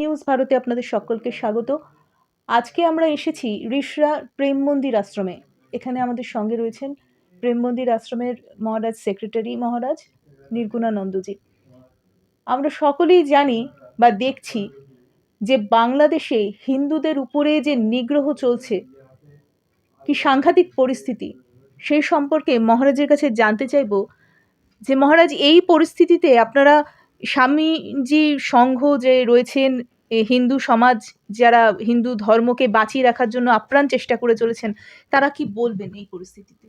News ভারতে আপনাদের সকলকে স্বাগত। আজকে আমরা এসেছি ঋষরা প্রেম মন্দির আশ্রমে। এখানে আমাদের সঙ্গে রয়েছেন প্রেম মন্দির আশ্রমের মহারাজ সেক্রেটারি মহারাজ নির্গুণানন্দজি। আমরা সকলেই জানি বা দেখছি যে বাংলাদেশে হিন্দুদের উপরে যে নিগ্রহ চলছে, কি সাংঘাতিক পরিস্থিতি, সেই সম্পর্কে মহারাজের কাছে জানতে চাইব যে মহারাজ, এই পরিস্থিতিতে আপনারা স্বামীজি সংঘ যে রয়েছেন হিন্দু সমাজ যারা হিন্দু ধর্মকে বাঁচিয়ে রাখার জন্য আপ্রাণ চেষ্টা করে চলেছেন, তারা কি বলবেন এই পরিস্থিতিতে?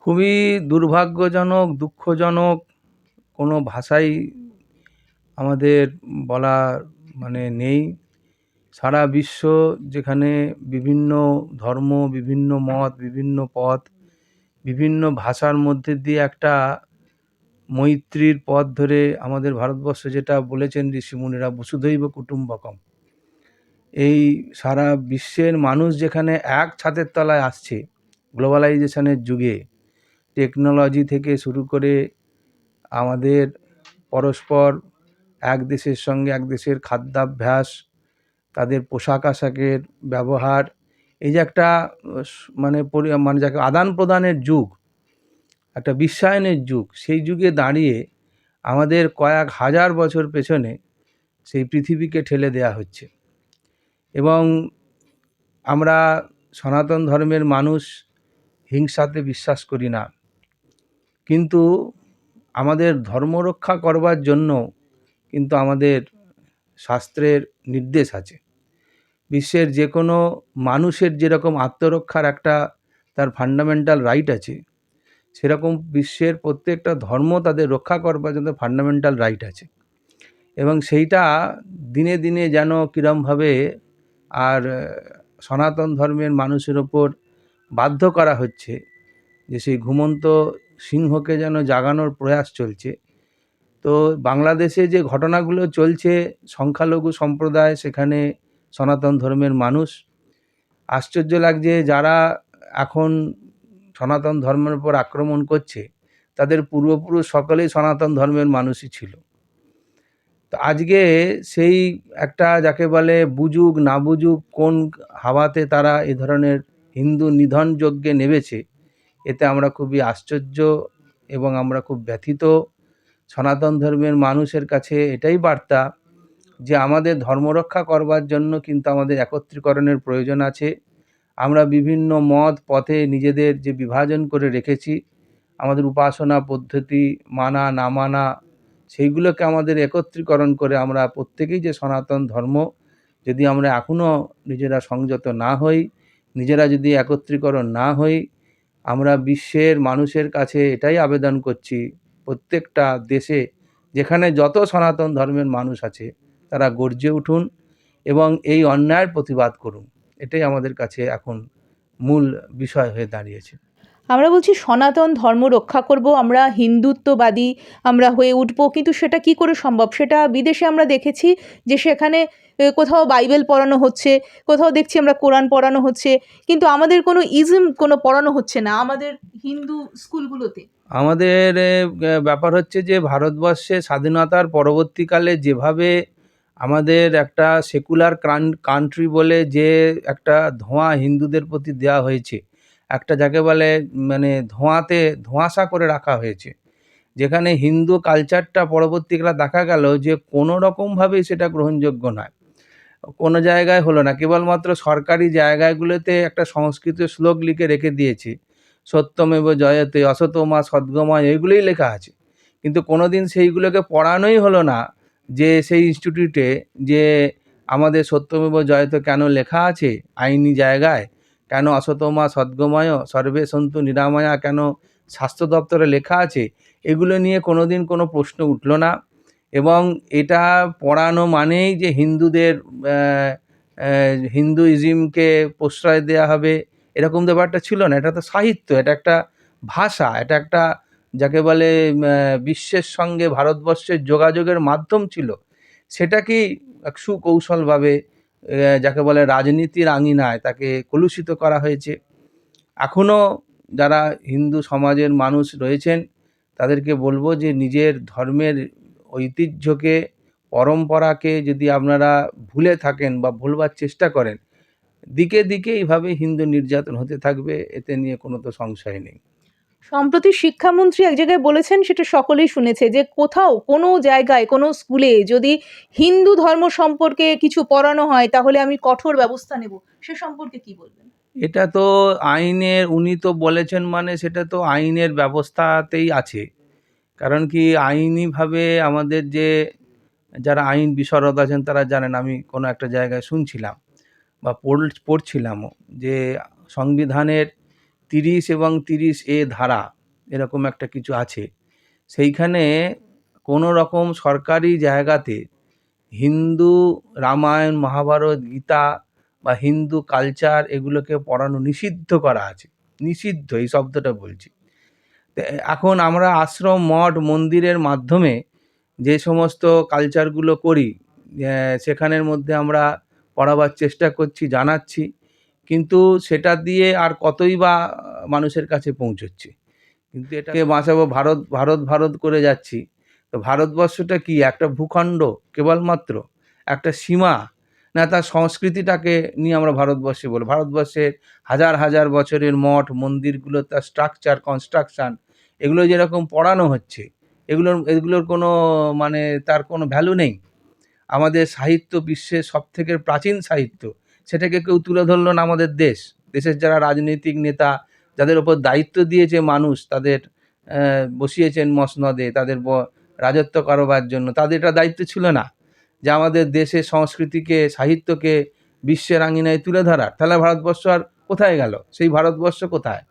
খুবই দুর্ভাগ্যজনক, দুঃখজনক, কোনো ভাষাই আমাদের বলা মানে নেই। সারা বিশ্ব যেখানে বিভিন্ন ধর্ম, বিভিন্ন মত, বিভিন্ন পথ, বিভিন্ন ভাষার মধ্যে দিয়ে একটা মৈত্রীর পথ ধরে আমাদের ভারতবর্ষ যেটা বলেছেন ঋষিমুনিরা, বসুধৈব কুটুম্বকম। এই সারা বিশ্বের মানুষ যেখানে এক ছাদের তলায় আসছে, গ্লোবালাইজেশনের যুগে, টেকনোলজি থেকে শুরু করে আমাদের পরস্পর এক দেশের সঙ্গে এক দেশের খাদ্যাভ্যাস, তাদের পোশাক আশাকের ব্যবহার, এই যে একটা মানে মানে যাকে আদান প্রদানের যুগ একটা বিশ্বায়নের যুগ। সেই যুগে দাঁড়িয়ে আমাদের কয়েক হাজার বছর পেছনে সেই পৃথিবীকে ঠেলে দেয়া হচ্ছে। এবং আমরা সনাতন ধর্মের মানুষ হিংসাতে বিশ্বাস করি না। কিন্তু আমাদের ধর্ম রক্ষা করবার জন্য কিন্তু আমাদের শাস্ত্রের নির্দেশ আছে। বিশ্বের যে কোনো মানুষের যেরকম আত্মরক্ষার একটা তার ফান্ডামেন্টাল রাইট আছে সেরকম বিশ্বের প্রত্যেকটা ধর্ম তাদের রক্ষা করবার জন্য ফান্ডামেন্টাল রাইট আছে। এবং সেইটা দিনে দিনে যেন কীরমভাবে আর সনাতন ধর্মের মানুষের ওপর বাধ্য করা হচ্ছে, যে সেই ঘুমন্ত সিংহকে যেন জাগানোর প্রয়াস চলছে। তো বাংলাদেশে যে ঘটনাগুলো চলছে, সংখ্যালঘু সম্প্রদায়, সেখানে সনাতন ধর্মের মানুষ, আশ্চর্য লাগছে যারা এখন সনাতন ধর্মের উপর আক্রমণ করছে, তাদের পূর্বপুরুষ সকলেই সনাতন ধর্মের মানুষই ছিল। তো আজকে সেই একটা যাকে বলে বুঝুক না বুঝুক কোন হাওয়াতে তারা এ ধরনের হিন্দু নিধন যজ্ঞে নেমেছে, এতে আমরা খুবই আশ্চর্য এবং আমরা খুব ব্যথিত। সনাতন ধর্মের মানুষের কাছে এটাই বার্তা যে আমাদের ধর্ম রক্ষা করবার জন্য কিন্তু আমাদের একত্রীকরণের প্রয়োজন আছে। আমরা বিভিন্ন মত, পথে নিজেদের যে বিভাজন করে রেখেছি, আমাদের উপাসনা পদ্ধতি মানা, না মানা, সেইগুলোকে আমাদের একত্রীকরণ করে আমরা প্রত্যেকেই যে সনাতন ধর্ম, যদি আমরা এখনও নিজেরা সংযত না হই, নিজেরা যদি একত্রীকরণ না হই, আমরা বিশ্বের মানুষের কাছে এটাই আবেদন করছি, প্রত্যেকটা দেশে যেখানে যত সনাতন ধর্মের মানুষ আছে, তারা গর্জে উঠুন এবং এই অন্যায়ের প্রতিবাদ করুন। এটাই আমাদের কাছে এখন মূল বিষয় হয়ে দাঁড়িয়েছে। আমরা বলছি সনাতন ধর্ম রক্ষা করব আমরা হিন্দুত্ববাদী আমরা হয়ে উঠবো কিন্তু সেটা কি করে সম্ভব? সেটা বিদেশে আমরা দেখেছি যে সেখানে কোথাও বাইবেল পড়ানো হচ্ছে কোথাও দেখছি আমরা কোরআন পড়ানো হচ্ছে কিন্তু আমাদের কোনো ইজম কোনো পড়ানো হচ্ছে না আমাদের হিন্দু স্কুলগুলোতে। আমাদের ব্যাপার হচ্ছে যে ভারতবর্ষে স্বাধীনতার পরবর্তীকালে যেভাবে আমাদের একটা সেকুলার কান্ট্রি বলে যে একটা ধোঁয়া হিন্দুদের প্রতি দেওয়া হয়েছে। একটা যাকে বলে মানে ধোঁয়াতে, ধোঁয়াশা করে রাখা হয়েছে। যেখানে হিন্দু কালচারটা পরবর্তীকালে দেখা গেল যে কোনো রকমভাবেই সেটা গ্রহণযোগ্য নয়। কোনো জায়গায় হলো না। কেবলমাত্র সরকারি জায়গাগুলোতে একটা সংস্কৃত শ্লোক লিখে রেখে দিয়েছে। সত্যমেব জয়তে, অসতমা, সদ্গমা, এইগুলোই লেখা আছে। কিন্তু কোনোদিন সেইগুলোকে পড়ানোই হলো না। যে সেই ইনস্টিটিউটে যে আমাদের সত্যমেব জয়ত কেন লেখা আছে আইনি জায়গায়? কেন অসতমা সদ্গময় সর্বে সন্তু নিরাময়া কেন স্বাস্থ্য দপ্তরে লেখা আছে? এগুলো নিয়ে কোনোদিন কোনো প্রশ্ন উঠল না। এবং এটা পড়ানো মানেই যে হিন্দুদের হিন্দুইজমকে প্রশ্রয় দেওয়া হবে, এরকম ব্যাপারটা ছিল না। এটা তো সাহিত্য, এটা একটা ভাষা, এটা একটা যাকে বলে বিশ্বের সঙ্গে ভারতবর্ষের যোগাযোগের মাধ্যম ছিল সেটাকেই এক সুকৌশলভাবে যাকে বলে রাজনীতির আঙিনায় তাকে কলুষিত করা হয়েছে? এখনও যারা হিন্দু সমাজের মানুষ রয়েছেন, তাদেরকে বলব যে নিজের ধর্মের ঐতিহ্যকে, পরম্পরাকে যদি আপনারা ভুলে থাকেন বা ভুলবার চেষ্টা করেন, দিকে দিকে এইভাবে হিন্দু নির্যাতন হতে থাকবে, এতে নিয়ে কোনো তো সংশয় নেই। সম্প্রতি শিক্ষামন্ত্রী এক জায়গায় বলেছেন, সেটা সকলেই শুনেছে, যে কোথাও কোনো জায়গায়, কোনো স্কুলে যদি হিন্দু ধর্ম সম্পর্কে কিছু পড়ানো হয়, তাহলে আমি কঠোর ব্যবস্থা নেব। সে সম্পর্কে কি বলবেন? এটা তো আইনের, উনি তো বলেছেন মানে সেটা তো আইনের ব্যবস্থাতেই আছে। কারণ কি আইনিভাবে আমাদের যে যারা আইন বিশরদ আছেন, তারা জানেন, আমি কোনো একটা জায়গায় শুনছিলাম বা পড়- পড়ছিলামও যে সংবিধানের তিরিশ এবং তিরিশ এ ধারা এরকম একটা কিছু আছে। সেইখানে কোনো রকম সরকারি জায়গাতে হিন্দু রামায়ণ, মহাভারত, গীতা বা হিন্দু কালচার এগুলোকে পড়ানো নিষিদ্ধ করা আছে। নিষিদ্ধ, এই শব্দটা বলছি। এখন আমরা আশ্রম, মঠ, মন্দিরের মাধ্যমে যে সমস্ত কালচারগুলো করি সেখানের মধ্যে আমরা পড়াবার চেষ্টা করছি, জানাচ্ছি। কিন্তু সেটা দিয়ে আর কতই বা মানুষের কাছে পৌঁছচ্ছে। কিন্তু এটাকে বাঁচাবো? ভারত ভারত ভারত করে যাচ্ছি। তো ভারতবর্ষটা কি? একটা ভূখণ্ড কেবলমাত্র? একটা সীমা? না, তার সংস্কৃতিটাকে নিয়ে আমরা ভারতবর্ষে বলি। ভারতবর্ষের হাজার হাজার বছরের মঠ, মন্দিরগুলো, তার স্ট্রাকচার কনস্ট্রাকশান এগুলো যেরকম পড়ানো হচ্ছে, এগুলোর এগুলোর কোনো মানে তার কোনো ভ্যালু নেই। আমাদের সাহিত্য বিশ্বের সবথেকে প্রাচীন সাহিত্য সেটাকে কেউ তুলে ধরলো না আমাদের দেশ। দেশের যারা রাজনৈতিক নেতা, যাদের ওপর দায়িত্ব দিয়েছে মানুষ, তাদের বসিয়েছেন মসনদে, তাদের রাজত্ব করবার জন্য, তাদের এটা দায়িত্ব ছিল না। যে আমাদের দেশের সংস্কৃতিকে, সাহিত্যকে বিশ্বের আঙিনায় তুলে ধরার। তাহলে ভারতবর্ষ আর কোথায় গেল? সেই ভারতবর্ষ কোথায়?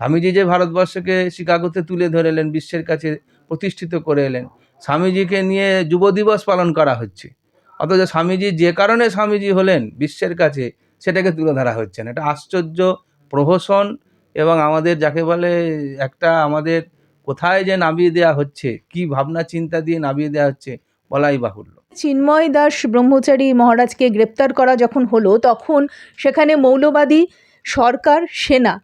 স্বামীজি যে ভারতবর্ষকে শিকাগোতে তুলে ধরে এলেন বিশ্বের কাছে প্রতিষ্ঠিত করে এলেন, স্বামীজিকে নিয়ে যুব দিবস পালন করা হচ্ছে। অথচ স্বামীজি যে কারণে স্বামীজি হলেন বিশ্বের কাছে, সেটাকে তুলে ধরা হচ্ছে না। এটা আশ্চর্য প্রহসন এবং আমাদের যাকে বলে একটা আমাদের কোথায় যে নামিয়ে দেওয়া হচ্ছে, কি ভাবনা চিন্তা দিয়ে নামিয়ে দেওয়া হচ্ছে, বলাই বাহুল্য। চিন্ময় দাস ব্রহ্মচারী মহারাজকে গ্রেপ্তার করা যখন হলো, তখন সেখানে মৌলবাদী সরকার, সেনা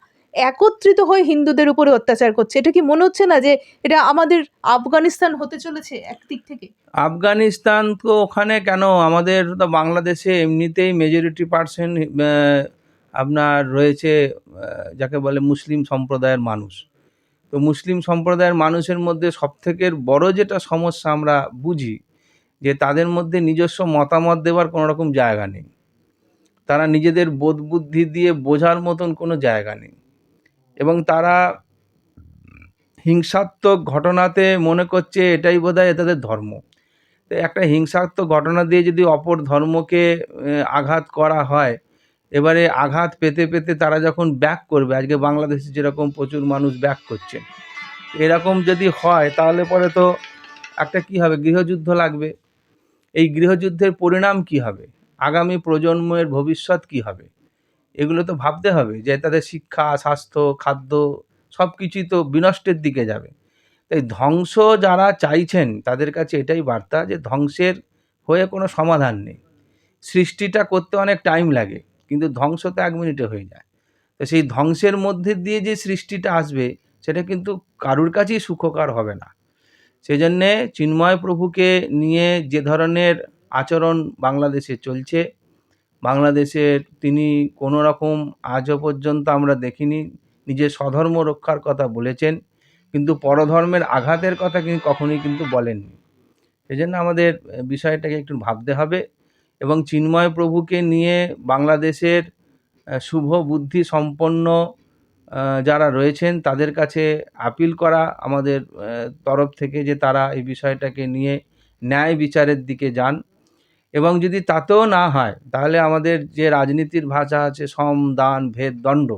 একত্রিত হয়ে হিন্দুদের উপরে অত্যাচার করছে। এটা কি মনে হচ্ছে না যে এটা আমাদের আফগানিস্তান হতে চলেছে একদিক থেকে? আফগানিস্তান তো ওখানে কেন? আমাদের বাংলাদেশে এমনিতেই মেজরিটি পার্সেন্ট আপনার রয়েছে যাকে বলে মুসলিম সম্প্রদায়ের মানুষ। তো মুসলিম সম্প্রদায়ের মানুষের মধ্যে সবথেকে বড় যেটা সমস্যা আমরা বুঝি, যে তাদের মধ্যে নিজস্ব মতামত দেওয়ার কোনো রকম জায়গা নেই। তারা নিজেদের বোধ বুদ্ধি দিয়ে বোঝার মতন কোনো জায়গা নেই। এবং তারা হিংসাত্মক ঘটনাতে মনে করছে এটাই বোধ হয় তাদের ধর্ম। তো একটা হিংসাত্মক ঘটনা দিয়ে যদি অপর ধর্মকে আঘাত করা হয়, এবারে আঘাত পেতে পেতে তারা যখন ব্যাক করবে, আজকে বাংলাদেশে যেরকম প্রচুর মানুষ ব্যাক করছে, এরকম যদি হয় তাহলে পরে তো একটা কি হবে? গৃহযুদ্ধ লাগবে। এই গৃহযুদ্ধের পরিণাম কি হবে? আগামী প্রজন্মের ভবিষ্যৎ কি হবে? এগুলো তো ভাবতে হবে যে তাদের শিক্ষা, স্বাস্থ্য, খাদ্য সব কিছুই তো বিনষ্টের দিকে যাবে। তাই ধ্বংস যারা চাইছেন, তাদের কাছে এটাই বার্তা যে ধ্বংসের হয়ে কোনো সমাধান নেই। সৃষ্টিটা করতে অনেক টাইম লাগে, কিন্তু ধ্বংস তো এক মিনিটে হয়ে যায়। তো সেই ধ্বংসের মধ্যে দিয়ে যে সৃষ্টিটা আসবে, সেটা কিন্তু কারুর কাছেই সুখকর হবে না। সেই জন্যে চিন্ময় প্রভুকে নিয়ে যে ধরনের আচরণ বাংলাদেশে চলছে বাংলাদেশের তিনি কোনো রকম আজও পর্যন্ত আমরা দেখিনি। নিজের স্বধর্ম রক্ষার কথা বলেছেন, কিন্তু পরধর্মের আঘাতের কথা কিন্তু কখনোই কিন্তু বলেননি। সেই জন্য আমাদের বিষয়টাকে একটু ভাবতে হবে এবং চিন্ময় প্রভুকে নিয়ে বাংলাদেশের শুভ বুদ্ধি সম্পন্ন যারা রয়েছেন তাদের কাছে আপিল করা আমাদের তরফ থেকে যে তারা এই বিষয়টাকে নিয়ে ন্যায় বিচারের দিকে যান। এবং যদি তাতেও না হয়, তাহলে আমাদের যে রাজনীতির ভাষা আছে, সম, দান, ভেদ, দণ্ড,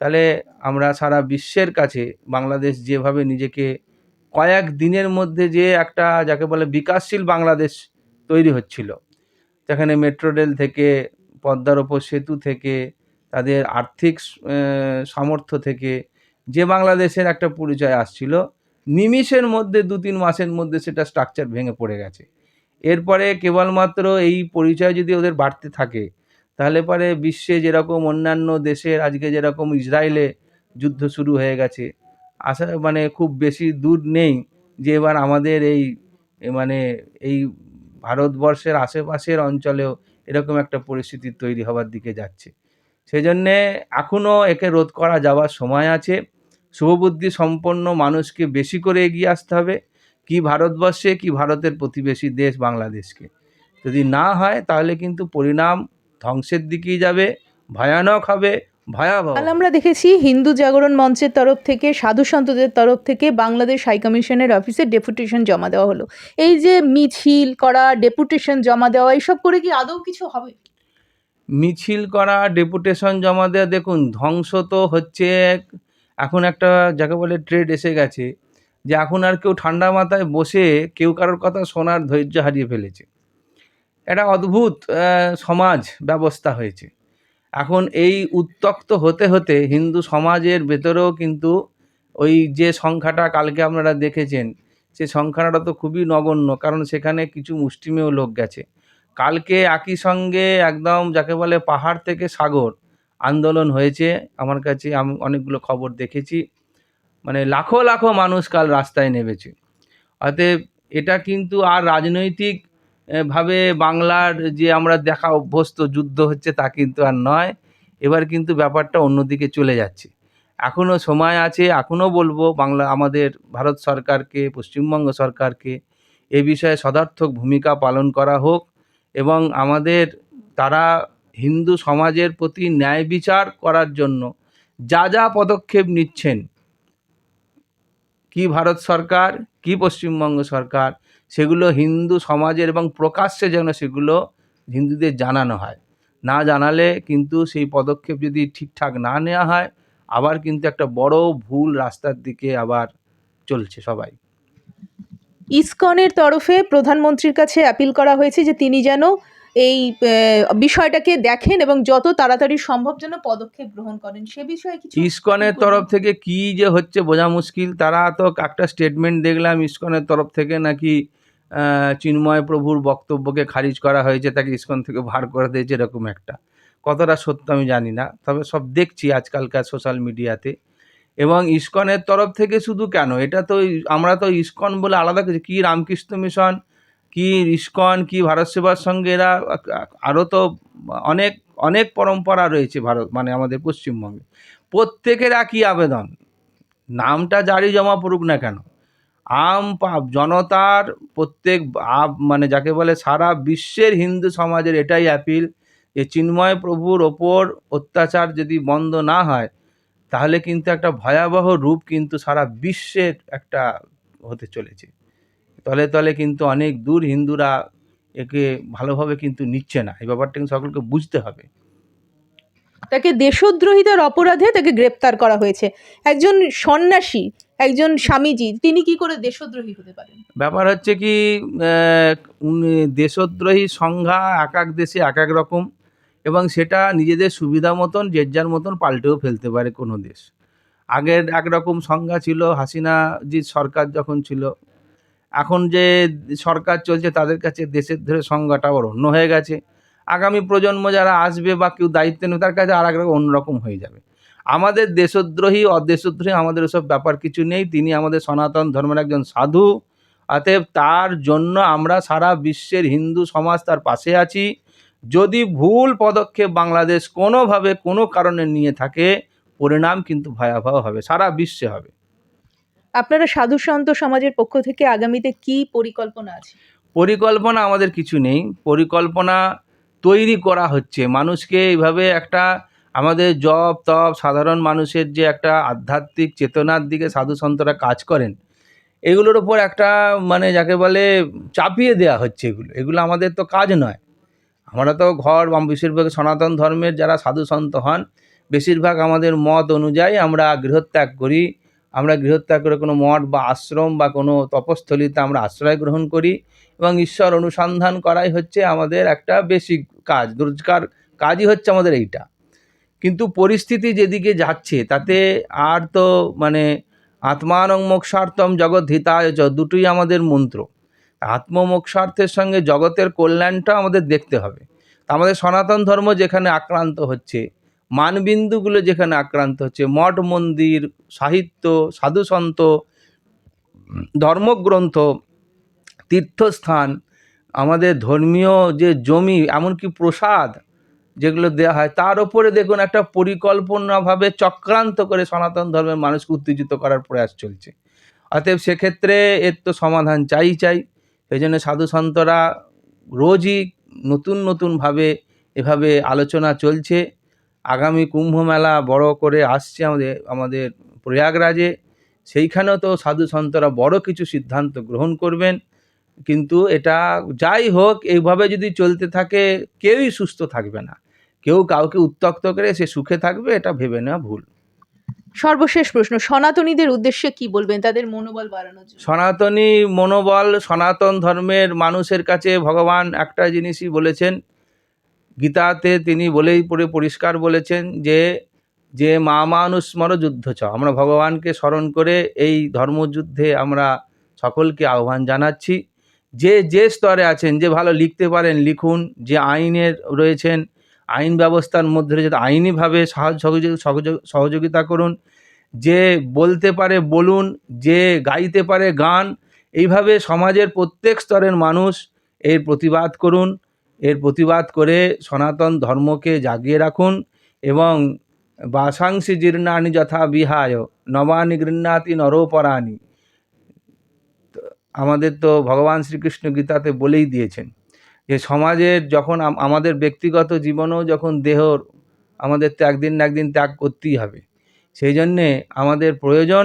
তাহলে আমরা সারা বিশ্বের কাছে বাংলাদেশ যেভাবে নিজেকে কয়েক দিনের মধ্যে যে একটা যাকে বলে বিকাশশীল বাংলাদেশ তৈরি হচ্ছিল, যেখানে মেট্রো রেল থেকে, পদ্মার ওপর সেতু থেকে, তাদের আর্থিক সামর্থ্য থেকে যে বাংলাদেশের একটা পরিচয় আসছিল, নিমিষের মধ্যে দু তিন মাসের মধ্যে সেটা স্ট্রাকচার ভেঙে পড়ে গেছে। এরপরে কেবলমাত্র এই পরিচয় যদি ওদের বাড়তে থাকে, তাহলে পরে বিশ্বে যেরকম অন্যান্য দেশের আজকে যেরকম ইসরায়েলে যুদ্ধ শুরু হয়ে গেছে, আশা মানে খুব বেশি দূর নেই যে এবার আমাদের এই মানে এই ভারতবর্ষের আশেপাশের অঞ্চলেও এরকম একটা পরিস্থিতি তৈরি হওয়ার দিকে যাচ্ছে। সেজন্যে এখনও একে রোধ করা যাওয়ার সময় আছে। শুভবুদ্ধি সম্পন্ন মানুষকে বেশি করে এগিয়ে আসতে হবে। কি ভারতবর্ষে কি ভারতের প্রতিবেশী দেশ বাংলাদেশকে। যদি না হয় তাহলে কিন্তু পরিণাম ধ্বংসের দিকেই যাবে ভয়ানক হবে ভয়াবহ আমরা দেখেছি হিন্দু জাগরণ মঞ্চের তরফ থেকে সাধু সন্তদের তরফ থেকে বাংলাদেশ হাই কমিশনের অফিসে ডেপুটেশন জমা দেওয়া হলো। এই যে মিছিল করা ডেপুটেশন জমা দেওয়া এইসব করে কি আদৌ কিছু হবে? মিছিল করা ডেপুটেশন জমা দেওয়া দেখুন ধ্বংস তো হচ্ছে এখন একটা যাকে বলে ট্রেড এসে গেছে। যে এখন আর কেউ ঠান্ডা মাথায় বসে কেউ কারোর কথা শোনার ধৈর্য হারিয়ে ফেলেছে। একটা অদ্ভুত সমাজ ব্যবস্থা হয়েছে। এখন এই উত্তক্ত হতে হতে হিন্দু সমাজের ভেতরেও কিন্তু ওই যে সংখ্যাটা কালকে আপনারা দেখেছেন, সে সংখ্যাটা তো খুবই নগণ্য, কারণ সেখানে কিছু মুষ্টিমেয় লোক গেছে। কালকে একই সঙ্গে একদম যাকে বলে পাহাড় থেকে সাগর আন্দোলন হয়েছে। আমার কাছে আমি অনেকগুলো খবর দেখেছি। মানে লাখো লাখো মানুষ কাল রাস্তায় নেমেছে। অতএব এটা কিন্তু আর রাজনৈতিক ভাবে বাংলার যে আমরা দেখা অভ্যস্ত যুদ্ধ হচ্ছে তা কিন্তু আর নয়। এবার কিন্তু ব্যাপারটা অন্যদিকে চলে যাচ্ছে। এখনও সময় আছে এখনও বলব বাংলা, আমাদের ভারত সরকারকে, পশ্চিমবঙ্গ সরকারকে এ বিষয়ে সদার্থক ভূমিকা পালন করা হোক এবং আমাদের তারা হিন্দু সমাজের প্রতি ন্যায় বিচার করার জন্য যা যা পদক্ষেপ নিচ্ছেন কি ভারত সরকার, কি পশ্চিমবঙ্গ সরকার, সেগুলো হিন্দু সমাজের এবং প্রকাশ্যে যেন সেগুলো হিন্দুদের জানানো হয়। না জানালে কিন্তু সেই পদক্ষেপ যদি ঠিকঠাক না নেওয়া হয়, আবার কিন্তু একটা বড় ভুল রাস্তার দিকে আবার চলছে সবাই। ইসকনের তরফে প্রধানমন্ত্রীর কাছে অ্যাপিল করা হয়েছে যে তিনি যেন এই বিষয়টাকে দেখেন এবং যত তাড়াতাড়ি সম্ভব যেন পদক্ষেপ গ্রহণ করেন সে বিষয়ে কিছু ইসকনের তরফ থেকে কি যে হচ্ছে বোঝা মুশকিল? তারা তো একটা স্টেটমেন্ট দেখলাম ইসকনের তরফ থেকে নাকি চিন্ময় প্রভুর বক্তব্যকে খারিজ করা হয়েছে তাকে ইসকন থেকে বার করে দিয়েছে এরকম একটা। কতটা সত্য আমি জানি না তবে সব দেখছি আজকালকার সোশ্যাল মিডিয়াতে এবং ইসকনের তরফ থেকে শুধু কেন? এটা তো আমরা তো ইসকন বলে আলাদা কিছু কী রামকৃষ্ণ মিশন কি ইস্কন, কি ভারত সেবার সঙ্গে এরা আরও তো অনেক অনেক পরম্পরা রয়েছে ভারত মানে আমাদের পশ্চিমবঙ্গে। প্রত্যেকের একই আবেদন। নামটা জারি জমা পড়ুক না কেন, আম জনতার প্রত্যেক মানে যাকে বলে সারা বিশ্বের হিন্দু সমাজের এটাই অ্যাপিল যে চিন্ময় প্রভুর ওপর অত্যাচার যদি বন্ধ না হয়, তাহলে কিন্তু একটা ভয়াবহ রূপ কিন্তু সারা বিশ্বের একটা হতে চলেছে। তলে তলে কিন্তু অনেক দূর হিন্দুরা একে ভালোভাবে কিন্তু নিচ্ছে না। এই ব্যাপারটা কিন্তু সকলকে বুঝতে হবে। তাকে দেশদ্রোহিতার অপরাধে তাকে গ্রেপ্তার করা হয়েছে। একজন সন্ন্যাসী একজন স্বামীজি তিনি কি করে দেশদ্রোহী হতে পারেন? ব্যাপার হচ্ছে কি দেশদ্রোহী সংজ্ঞা এক এক দেশে এক এক রকম এবং সেটা নিজেদের সুবিধা মতন যে যার মতন পাল্টেও ফেলতে পারে কোনো দেশ। আগের একরকম সংজ্ঞা ছিল হাসিনাজির সরকার যখন ছিল এখন যে সরকার চলছে তাদের কাছে দেশের ধরে সংজ্ঞাটা আবার অন্য হয়ে গেছে। আগামী প্রজন্ম যারা আসবে বা কেউ দায়িত্ব নেবে, তার কাছে আর এক রকম অন্যরকম হয়ে যাবে। আমাদের দেশদ্রোহী, অদেশদ্রোহী, আমাদের ওসব ব্যাপার কিছু নেই। তিনি আমাদের সনাতন ধর্মের একজন সাধু। অতএব তার জন্য আমরা সারা বিশ্বের হিন্দু সমাজ তার পাশে আছি। যদি ভুল পদক্ষেপ বাংলাদেশ কোনোভাবে কোনো কারণে নিয়ে থাকে, পরিণাম কিন্তু ভয়াবহ হবে, সারা বিশ্বে হবে। আপনারা সাধু সন্ত সমাজের পক্ষ থেকে আগামীতে কি পরিকল্পনা আছে? পরিকল্পনা আমাদের কিছু নেই। পরিকল্পনা তৈরি করা হচ্ছে। মানুষকে এইভাবে একটা আমাদের জপ, তপ, সাধারণ মানুষের যে একটা আধ্যাত্মিক চেতনার দিকে সাধু সন্তরা কাজ করেন, এগুলোর ওপর একটা মানে যাকে বলে চাপিয়ে দেওয়া হচ্ছে এগুলো। এগুলো আমাদের তো কাজ নয়। আমরা তো ঘর বেশিরভাগ সনাতন ধর্মের যারা সাধু সন্ত হন, বেশিরভাগ আমাদের মত অনুযায়ী আমরা গৃহত্যাগ করি। আমরা গৃহত্যাগ করে কোনো মঠ বা আশ্রম বা কোনো তপস্থলিতে আমরা আশ্রয় গ্রহণ করি এবং ঈশ্বর অনুসন্ধান করাই হচ্ছে আমাদের একটা বেসিক কাজ রোজকার কাজই হচ্ছে আমাদের এইটা। কিন্তু পরিস্থিতি যেদিকে যাচ্ছে, তাতে আর তো মানে আত্মানং মোক্ষার্থম জগৎ হিতায় চ, দুটোই আমাদের মন্ত্র। আত্মমোক্ষার্থের সঙ্গে জগতের কল্যাণটা আমাদের দেখতে হবে। আমাদের সনাতন ধর্ম যেখানে আক্রান্ত হচ্ছে মানবিন্দুগুলো যেখানে আক্রান্ত হচ্ছে, মঠ মন্দির, সাহিত্য, সাধুসন্ত, ধর্মগ্রন্থ, তীর্থস্থান, আমাদের ধর্মীয় যে জমি, এমনকি প্রসাদ যেগুলো দেওয়া হয়, তার ওপরে দেখুন একটা পরিকল্পনাভাবে চক্রান্ত করে সনাতন ধর্মের মানুষকে উত্তেজিত করার প্রয়াস চলছে। অতএব সেক্ষেত্রে এর তো সমাধান চাই চাই। সেই জন্য সাধু সন্তরা রোজই নতুন নতুনভাবে এভাবে আলোচনা চলছে। আগামী কুম্ভ মেলা বড় করে আসছে আমাদের আমাদের প্রয়াগরাজে। সেইখানেও তো সাধু সন্তরা বড় কিছু সিদ্ধান্ত গ্রহণ করবেন। কিন্তু এটা যাই হোক এইভাবে যদি চলতে থাকে কেউই সুস্থ থাকবে না। কেউ কাউকে উত্তক্ত করে সে সুখে থাকবে এটা ভেবে নেওয়া ভুল। সর্বশেষ প্রশ্ন সনাতনীদের উদ্দেশ্যে কি বলবেন? তাদের মনোবল বাড়ানোর জন্য। সনাতনী মনোবল সনাতন ধর্মের মানুষের কাছে ভগবান একটা জিনিসই বলেছেন গীতাতে তিনি বলেই পড়ে পরিষ্কার বলেছেন যে যে মা মানুস্মর যুদ্ধ চ। আমরা ভগবানকে স্মরণ করে এই ধর্মযুদ্ধে আমরা সকলকে আহ্বান জানাচ্ছি। যে যে স্তরে আছেন, যে ভালো লিখতে পারেন, লিখুন। যে আইনের রয়েছেন, আইন ব্যবস্থার মধ্যে রয়েছে আইনিভাবে সহযোগিতা করুন। যে বলতে পারে, বলুন। যে গাইতে পারে, গান। এইভাবে সমাজের প্রত্যেক স্তরের মানুষ এর প্রতিবাদ করুন। প্রতিবাদ করে সনাতন ধর্মকে জাগিয়ে রাখুন এবং বাসাংশী জীর্ণানি যথা বিহায় নবানি গৃহ্ণাতি নরপরাণী। আমাদের তো ভগবান শ্রীকৃষ্ণ গীতাতে বলেই দিয়েছেন যে সমাজের যখন আমাদের ব্যক্তিগত জীবনেও যখন দেহর আমাদের তো একদিন না একদিন ত্যাগ করতেই হবে। সেই জন্যে আমাদের প্রয়োজন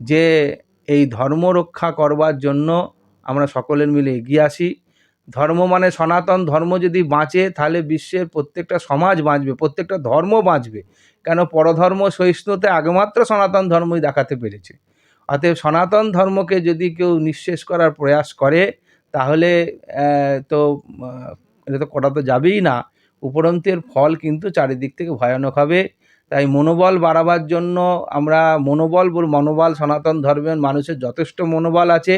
যে এই ধর্ম রক্ষা করবার জন্য আমরা সকলের মিলে এগিয়ে আসি। ধর্ম মানে সনাতন, ধর্ম যদি বাঁচে, তাহলে বিশ্বের প্রত্যেকটা সমাজ বাঁচবে, প্রত্যেকটা ধর্ম বাঁচবে। কেন? পরধর্ম, সহিষ্ণুতে একমাত্র সনাতন ধর্মই দেখাতে পেরেছে। অতএব সনাতন ধর্মকে যদি কেউ নিঃশেষ করার প্রয়াস করে, তাহলে তো এটা তো করা তো যাবেই না। উপরন্তের ফল কিন্তু চারিদিক থেকে ভয়ানক হবে। তাই মনোবল বাড়াবার জন্য আমরা মনোবল বল, মনোবল সনাতন ধর্মের মানুষের যথেষ্ট মনোবল আছে।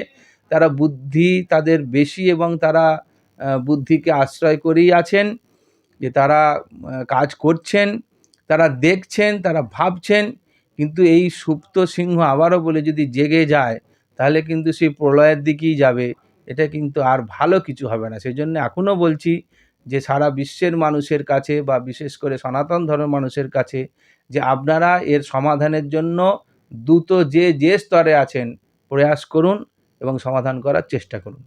তারা বুদ্ধি তাদের বেশি এবং তারা বুদ্ধিকে আশ্রয় করেই আছেন, যে তারা কাজ করছেন, তারা দেখছেন, তারা ভাবছেন, কিন্তু এই সুপ্ত সিংহ আবারও বলে যদি জেগে যায়, তাহলে কিন্তু সেই প্রলয়ের দিকেই যাবে। এটা কিন্তু আর ভালো কিছু হবে না। সেই জন্য এখনও বলছি যে সারা বিশ্বের মানুষের কাছে বা বিশেষ করে সনাতন ধর্মের মানুষের কাছে, যে আপনারা এর সমাধানের জন্য দ্রুত যে যে স্তরে আছেন, প্রয়াস করুন। এবং সমাধান করার চেষ্টা করুন।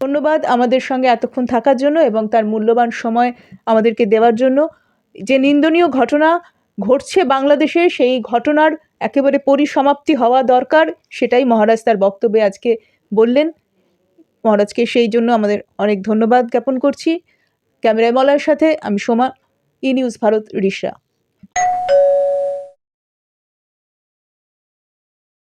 ধন্যবাদ আমাদের সঙ্গে এতক্ষণ থাকার জন্য এবং তার মূল্যবান সময় আমাদেরকে দেওয়ার জন্য। যে নিন্দনীয় ঘটনা ঘটছে বাংলাদেশে, সেই ঘটনার একেবারে পরিসমাপ্তি হওয়া দরকার, সেটাই মহারাজ তার বক্তব্যে আজকে বললেন। মহারাজকে সেই জন্য আমাদের অনেক ধন্যবাদ জ্ঞাপন করছি। ক্যামেরায় মলার সাথে আমি সোমা, ই নিউজ ভারত রিশা